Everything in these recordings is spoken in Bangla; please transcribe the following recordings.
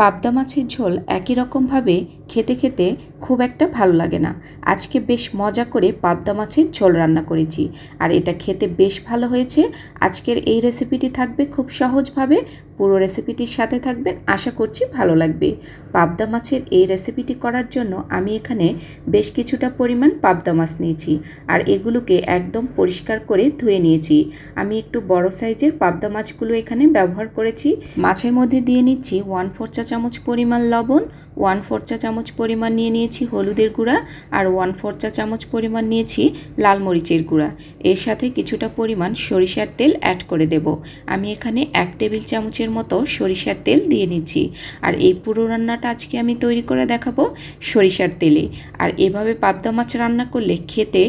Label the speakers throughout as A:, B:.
A: পাবদা মাছের ঝোল একই রকমভাবে খেতে খেতে খুব একটা ভালো লাগে না। আজকে বেশ মজা করে পাবদা মাছের ঝোল রান্না করেছি। আর এটা খেতে বেশ ভালো হয়েছে। আজকের এই রেসিপিটি থাকবে খুব সহজভাবে। পুরো রেসিপিটির সাথে থাকবেন। আশা করছি ভালো লাগবে। পাবদা মাছের এই রেসিপিটি করার জন্য আমি এখানে বেশ কিছুটা পরিমাণ পাবদা মাছ নিয়েছি। আর এগুলোকে একদম পরিষ্কার করে ধুয়ে নিয়েছি। আমি একটু বড় সাইজের পাবদা মাছগুলো এখানে ব্যবহার করেছি। মাছের মধ্যে দিয়ে নিচ্ছি ওয়ান ফোর চা চামচ পরিমাণ লবণ ওয়ান ফোর চা চামচ পরিমাণ নিয়ে নিয়েছি হলুদের গুঁড়া আর ওয়ান ফোর চা চামচ পরিমাণ নিয়েছি লাল মরিচের গুঁড়া। এর সাথে কিছুটা পরিমাণ সরিষার তেল অ্যাড করে দেব। আমি এখানে এক টেবিল চামচের মতো সরিষার তেল দিয়ে নিচ্ছি। আর এই পুরো রান্নাটা আজকে আমি তৈরি করে দেখাবো সরিষার তেলে। আর এভাবে পাবদা মাছ রান্না করলে খেতে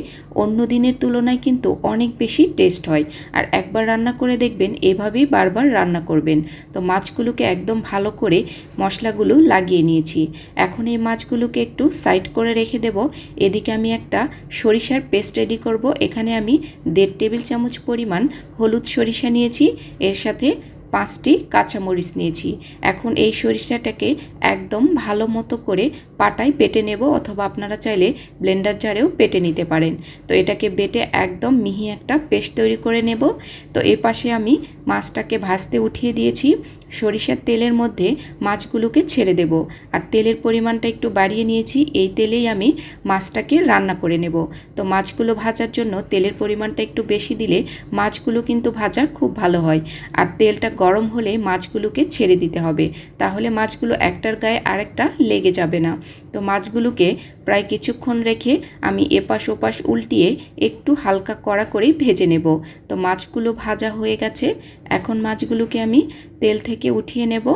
A: অন্য দিনের তুলনায় কিন্তু অনেক বেশি টেস্ট হয়। আর একবার রান্না করে দেখবেন, এভাবেই বারবার রান্না করবেন। তো মাছগুলোকে একদম ভালো করে মশলাগুলো লাগিয়ে নিয়েছি। এখন এই মাছগুলোকে একটু সাইড করে রেখে দেব। এদিকে আমি একটা সরিষার পেস্ট রেডি করব। এখানে আমি দেড় টেবিল চামচ পরিমাণ হলুদ সরিষা নিয়েছি। এর সাথে পাঁচটি কাঁচামরিচ নিয়েছি। এখন এই সরিষাটাকে একদম ভালো মতো করে পাটায় পেটে নেব অথবা আপনারা চাইলে ব্লেন্ডার জারেও পেটে নিতে পারেন। তো এটাকে বেটে একদম মিহি একটা পেস্ট তৈরি করে নেব। তো এ পাশে আমি মাছটাকে ভাজতে উঠিয়ে দিয়েছি। সরিষার তেলের মধ্যে মাছগুলোকে ছেড়ে দেব। আর তেলের পরিমাণটা একটু বাড়িয়ে নিয়েছি, এই তেলেই আমি মাছটাকে রান্না করে নেব। তো মাছগুলো ভাজার জন্য তেলের পরিমাণটা একটু বেশি দিলে মাছগুলো কিন্তু ভাজা খুব ভালো হয়। আর তেলটা গরম হলে মাছগুলোকে ছেড়ে দিতে হবে। তাহলে মাছগুলো একটার গায়ে আরেকটা লেগে যাবে না। তো মাছগুলোকে প্রায় কিছুক্ষণ রেখে আমি এপাশ ওপাশ উল্টিয়ে একটু হালকা কড়া করেই ভেজে নেব। তো মাছগুলো ভাজা হয়ে গেছে। এখন মাছগুলোকে আমি তেল থেকে উঠিয়ে নেব।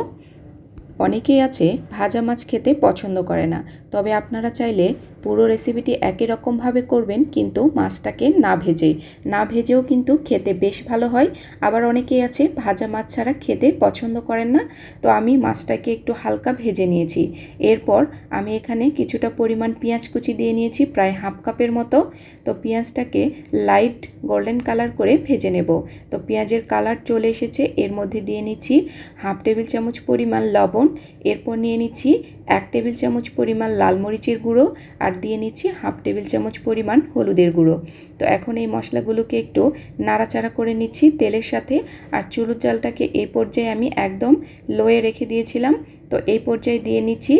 A: অনেকেই আছে ভাজা মাছ খেতে পছন্দ করে না। তবে আপনারা চাইলে পুরো রেসিপিটি একই রকমভাবে করবেন, কিন্তু মাছটাকে না ভেজে। না ভেজেও কিন্তু খেতে বেশ ভালো হয়। আবার অনেকেই আছে, ভাজা মাছ ছাড়া খেতে পছন্দ করেন না। তো আমি মাছটাকে একটু হালকা ভেজে নিয়েছি। এরপর আমি এখানে কিছুটা পরিমাণ পেঁয়াজ কুচি দিয়ে নিয়েছি, প্রায় হাফ কাপের মতো। তো পেঁয়াজটাকে লাইট গোল্ডেন কালার করে ভেজে নেব। তো পেঁয়াজের কালার চলে এসেছে। এর মধ্যে দিয়ে নিচ্ছি হাফ টেবিল চামচ পরিমাণ লবণ। এরপর নিয়ে নিচ্ছি এক টেবিল চামচ পরিমাণ লাল মরিচের গুঁড়ো। আর দিয়ে নিচ্ছি হাফ টেবিল চামচ পরিমাণ হলুদের গুঁড়ো। তো এখন এই মশলাগুলোকে একটু নাড়াচাড়া করে নিচ্ছি তেলের সাথে। আর চুলুর জালটাকে এই পর্যায়ে আমি একদম লোয়ে রেখে দিয়েছিলাম। তো এই পর্যায়ে দিয়ে নিচ্ছি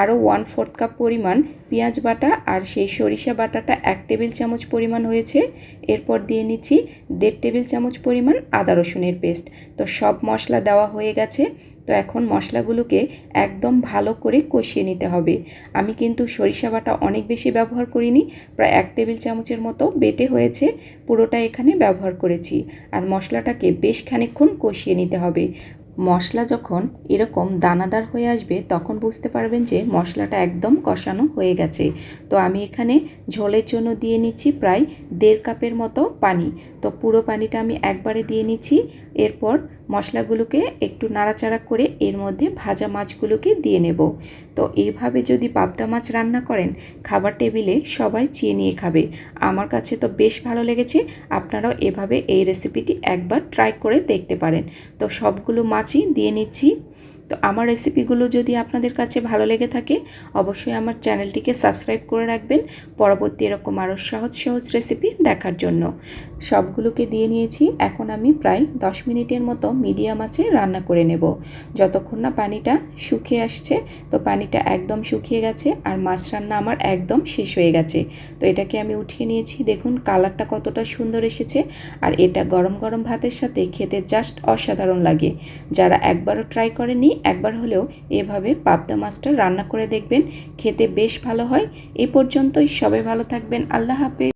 A: আরও ওয়ান ফোর্থ কাপ পরিমাণ পেঁয়াজ বাটা আর সেই সরিষা বাটাটা এক টেবিল চামচ পরিমাণ হয়েছে। এরপর দিয়ে নিচ্ছি দেড় টেবিল চামচ পরিমাণ আদা রসুনের পেস্ট। তো সব মশলা দেওয়া হয়ে গেছে। তো এখন মশলাগুলোকে একদম ভালো করে কষিয়ে নিতে হবে। আমি কিন্তু সরিষা বাটা অনেক বেশি ব্যবহার করিনি, প্রায় এক টেবিল চামচের মতো বেটে হয়েছে, পুরোটা এখানে ব্যবহার করেছি। আর মশলাটাকে বেশ খানিক্ষণ কষিয়ে নিতে হবে। মশলা যখন এরকম দানাদার হয়ে আসবে, তখন বুঝতে পারবেন যে মশলাটা একদম কষানো হয়ে গেছে। তো আমি এখানে ঝোলের জন্য দিয়ে নিচ্ছি প্রায় দেড় কাপের মতো পানি। তো পুরো পানিটা আমি একবারে দিয়ে নিচ্ছি। এরপর মশলাগুলোকে একটু নাড়াচাড়া করে এর মধ্যে ভাজা মাছগুলোকে দিয়ে নেব। তো এইভাবে যদি পাবদা মাছ রান্না করেন, খাবার টেবিলে সবাই চেয়ে নিয়ে খাবে। আমার কাছে তো বেশ ভালো লেগেছে। আপনারাও এভাবে এই রেসিপিটি একবার ট্রাই করে দেখতে পারেন। তো সবগুলো মাছই দিয়ে নিচ্ছি। তো আমার রেসিপিগুলো যদি আপনাদের কাছে ভালো লেগে থাকে, অবশ্যই আমার চ্যানেলটিকে সাবস্ক্রাইব করে রাখবেন। পরবর্তী এরকম আরও সহজ সহজ রেসিপি দেখার জন্য। সবগুলোকে দিয়ে নিয়েছি। এখন আমি প্রায় দশ মিনিটের মতো মিডিয়াম আঁচে রান্না করে নেব। যতক্ষণ না পানিটা শুকিয়ে আসছে, তো পানিটা একদম শুকিয়ে গেছে আর মাছ রান্না আমার একদম শেষ হয়ে গেছে। তো এটাকে আমি উঠিয়ে নিয়েছি। দেখুন, কালারটা কতটা সুন্দর এসেছে আর এটা গরম গরম ভাতের সাথে খেতে জাস্ট অসাধারণ লাগে। যারা একবারও ট্রাই করেনি একবার হলেও এভাবে পাবদা মাছটা রান্না করে দেখবেন। খেতে বেশ ভালো হয়। এ পর্যন্তই। সবাই ভালো থাকবেন। আল্লাহ হাফেজ।